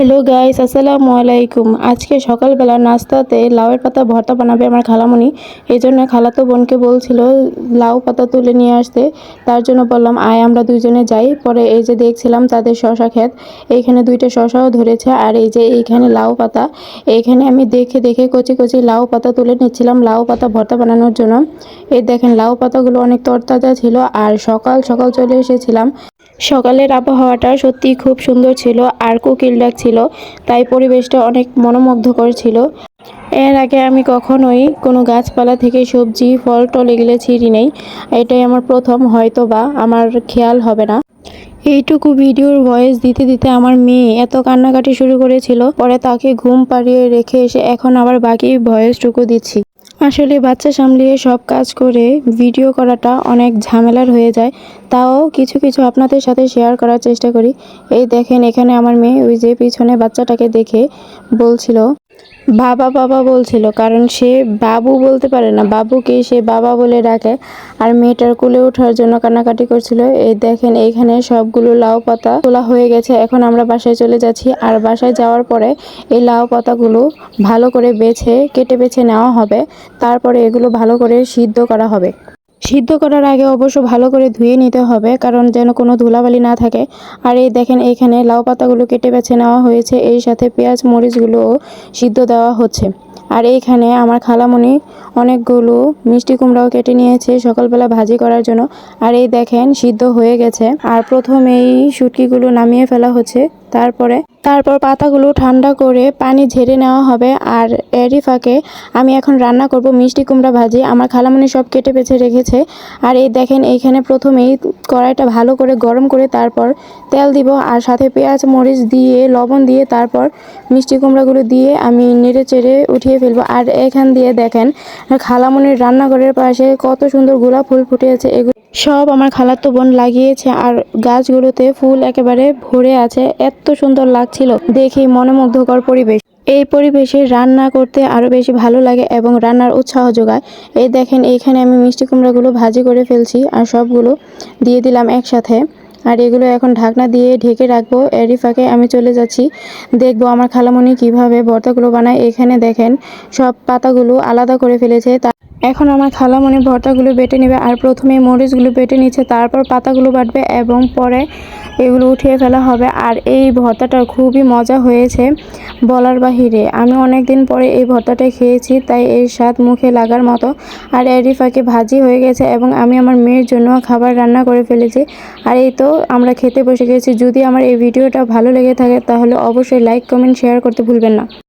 Hello guys আসসালামু আলাইকুম আজকে সকালবেলা নাস্তাতে লাউয়ের পাতা, ভর্তা বানাবে আমার খালামণি এই জন্য খালাতো বোনকে বলছিল লাউ পাতা তুলে নিয়ে আসতে। তার জন্য বললাম, আয় আমরা দুইজনে যাই। পরে এই যে দেখছিলাম তাদের শশা ক্ষেত, এইখানে দুইটা শশাও ধরেছে। আর এই যে এইখানে লাউ পাতা, এইখানে আমি দেখে দেখে কচি কচি লাউ পাতা তুলে নিচ্ছিলাম, লাউ পাতা, ভর্তা বানানোর জন্য। এই দেখেন, লাউ পাতাগুলো অনেক তরতাজা ছিল। আর সকাল সকাল চলে এসেছিলাম। সকালের আবহাওয়াটা সত্যিই খুব সুন্দর ছিল, আর কোকিল ডাক ছিল, তাই পরিবেশটা অনেক মনোমুগ্ধকর ছিল। এর আগে আমি কখনোই কোনো গাছপালা থেকে সবজি, ফল, টল এগুলো ছিঁড়ি নেই। এটাই আমার প্রথম হয়তো বা আমার খেয়াল হবে না। এইটুকু ভিডিওর ভয়েস দিতে দিতে আমার মেয়ে এত কান্নাকাটি শুরু করেছিল, পরে তাকে ঘুম পাড়িয়ে রেখে এসে এখন আবার বাকি ভয়েসটুকু দিচ্ছি। আসলে বাচ্চা সামলিয়ে সব কাজ করে ভিডিও করাটা অনেক ঝামেলার হয়ে যায়। তাও কিছু কিছু আপনাদের সাথে শেয়ার করার চেষ্টা করি। এই দেখেন এখানে আমার মেয়ে ওই যে পিছনে বাচ্চাটাকে দেখে বলছিল বাবা বাবা বলছিল, কারণ সে বাবু বলতে পারে না, বাবুকে সে বাবা বলে ডাকে। আর মেয়েটার কুলে ওঠার জন্য কান্নাকাটি করছিল। এই দেখেন এইখানে সবগুলো লাউ পাতা তোলা হয়ে গেছে। এখন আমরা বাসায় চলে যাচ্ছি। আর বাসায় যাওয়ার পরে এই লাউ পাতাগুলো ভালো করে বেছে, কেটে বেছে নেওয়া হবে। তারপরে এগুলো ভালো করে সিদ্ধ করা হবে। সিদ্ধ করার আগে অবশ্য ভালো করে ধুয়ে নিতে হবে, কারণ যেন কোনো ধুলাবালি না থাকে। আর এই দেখেন এইখানে লাউ পাতাগুলো কেটে বেছে নেওয়া হয়েছে, এর সাথে পেঁয়াজ, মরিচগুলোও সিদ্ধ দেওয়া হচ্ছে। আর এইখানে আমার খালামণি অনেকগুলো মিষ্টি কুমড়াও কেটে নিয়েছে সকালবেলা ভাজি করার জন্য। আর এই দেখেন সিদ্ধ হয়ে গেছে। আর প্রথমেই শুটকিগুলো নামিয়ে ফেলা হচ্ছে। তারপরে, তারপর পাতাগুলো ঠান্ডা করে পানি ঝেড়ে নেওয়া হবে আর এরই ফাঁকে আমি এখন রান্না করব মিষ্টি কুমড়া ভাজি। আমার খালামণি সব কেটে বেছে রেখেছে। আর এই দেখেন, এইখানে প্রথমেই কড়াইটা ভালো করে গরম করে তারপর তেল দিব আর সাথে পেঁয়াজ, মরিচ দিয়ে, লবণ দিয়ে তারপর মিষ্টি কুমড়াগুলো দিয়ে আমি নেড়ে চেড়ে উঠিয়ে ফেলব। আর এখান দিয়ে দেখেন খালামণির রান্নাঘরের পাশে কত সুন্দর গোলাপ ফুল ফুটেছে। এগুলো সব আমার খালাতো বোন লাগিয়েছে আর গাছগুলোতে ফুল একেবারে ভরে আছে। এত সুন্দর লাগছিল দেখি মনোমুগ্ধকর পরিবেশ। এই পরিবেশে রান্না করতে আরও বেশি ভালো লাগে এবং রান্নার উৎসাহ যোগায়। এই দেখেন, এইখানে আমি মিষ্টি কুমড়াগুলো ভাজি করে ফেলছি আর সবগুলো দিয়ে দিলাম একসাথে। আর এগুলো এখন ঢাকনা দিয়ে ঢেকে রাখব, এরই ফাঁকে আমি চলে যাচ্ছি। দেখব আমার খালামণি কীভাবে ভর্তাগুলো বানায়। এখানে দেখেন, সব পাতাগুলো আলাদা করে ফেলেছে। এখন আমার খালামণি ভর্তাগুলো বেটে নেবে আর প্রথমে মরিচগুলো বেটে নিচ্ছে, তারপর পাতাগুলো বাটবে এবং পরে এগুলো উঠিয়ে ফেলা হবে। আর এই ভর্তাটা খুবই মজা হয়েছে বলার বাহিরে। আমি অনেক দিন পরে এই ভর্তাটা খেয়েছি, তাই এর স্বাদ মুখে লাগার মতো। আর এরই ফাঁকে ভাজি হয়ে গেছে এবং আমি আমার মেয়ের জন্য খাবার রান্না করে ফেলেছি। আর এই তো আমরা খেতে বসে গেছি। যদি আমার এই ভিডিওটা ভালো লেগে থাকে তাহলে অবশ্যই লাইক কমেন্ট শেয়ার করতে ভুলবেন না।